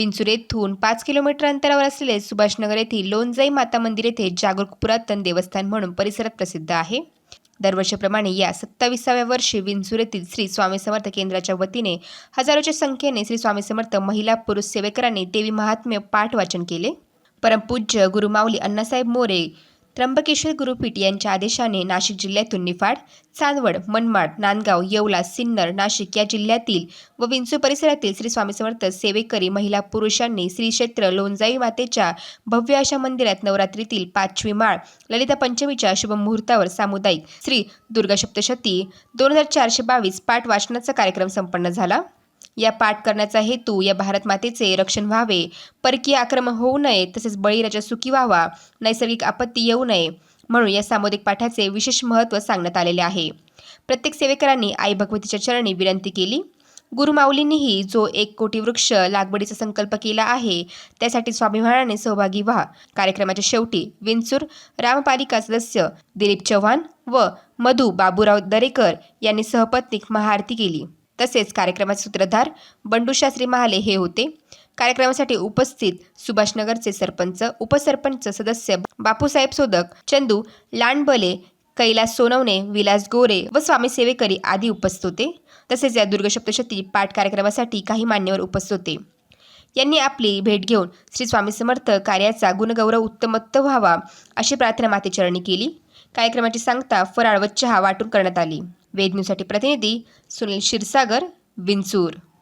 विंचूर येथून पाच किलोमीटर अंतरावर असलेले सुभाषनगर येथील लोणजाई माता मंदिर येथे जागरूक पुरातन देवस्थान म्हणून परिसरात प्रसिद्ध आहे. दरवर्षीप्रमाणे या सत्ताविसाव्या वर्षी विंचूर येथील श्री स्वामी समर्थ केंद्राच्या वतीने हजारोच्या संख्येने श्री स्वामी समर्थ महिला पुरुष सेवेकरांनी देवी महात्म्य पाठ वाचन केले. परमपूज्य गुरुमाऊली अण्णासाहेब मोरे त्र्यंबकेश्वर गुरुपीठ यांच्या आदेशाने नाशिक जिल्ह्यातून निफाड चांदवड मनमाड नांदगाव येवला सिन्नर नाशिक या जिल्ह्यातील व विंचू परिसरातील श्री स्वामी समर्थ सेवेकरी महिला पुरुषांनी श्री क्षेत्र लोणजाई मातेच्या भव्य अशा मंदिरात नवरात्रीतील पाचवी माळ ललिता पंचमीच्या शुभ मुहूर्तावर सामुदायिक श्री दुर्गा सप्तशती दोन हजार चारशे बावीस पाठ वाचनाचा कार्यक्रम संपन्न झाला. या पाठ करण्याचा हेतू या भारत मातेचे रक्षण व्हावे. परकीय आक्रमण होऊ नये तसेच बळीराजा सुखी व्हावा नैसर्गिक आपत्ती येऊ नये म्हणून या सामुदायिक पाठाचे विशेष महत्त्व सांगण्यात आलेले आहे. प्रत्येक सेवेकरांनी आई भगवतीच्या चरणी विनंती केली. गुरुमाऊलींनीही जो एक कोटी वृक्ष लागवडीचा संकल्प केला आहे त्यासाठी स्वाभिमानाने सहभागी व्हा. कार्यक्रमाच्या शेवटी विंचूर रामपालिका सदस्य दिलीप चव्हाण व मधू बाबूराव दरेकर यांनी सहपत्नीक महाआरती केली. तसेच कार्यक्रमाचे सूत्रधार बंडू शास्त्री महाले हे होते. कार्यक्रमासाठी उपस्थित सुभाषनगरचे सरपंच उपसरपंच सदस्य बापूसाहेब सोदक चंदू लांडबले कैलास सोनवणे विलास गोरे व स्वामी सेवेकरी आदी उपस्थित होते. तसेच या दुर्गशप्तशती पाठ कार्यक्रमासाठी काही मान्यवर उपस्थित होते. यांनी आपली भेट घेऊन श्री स्वामी समर्थ कार्याचा गुणगौरव उत्तमत्त व्हावा अशी प्रार्थना मातेचरणी केली. कार्यक्रमाची सांगता फराळ व चहा वाटून करण्यात आली. वेद न्यूजसाठी प्रतिनिधी सुनील क्षीरसागर विंचूर.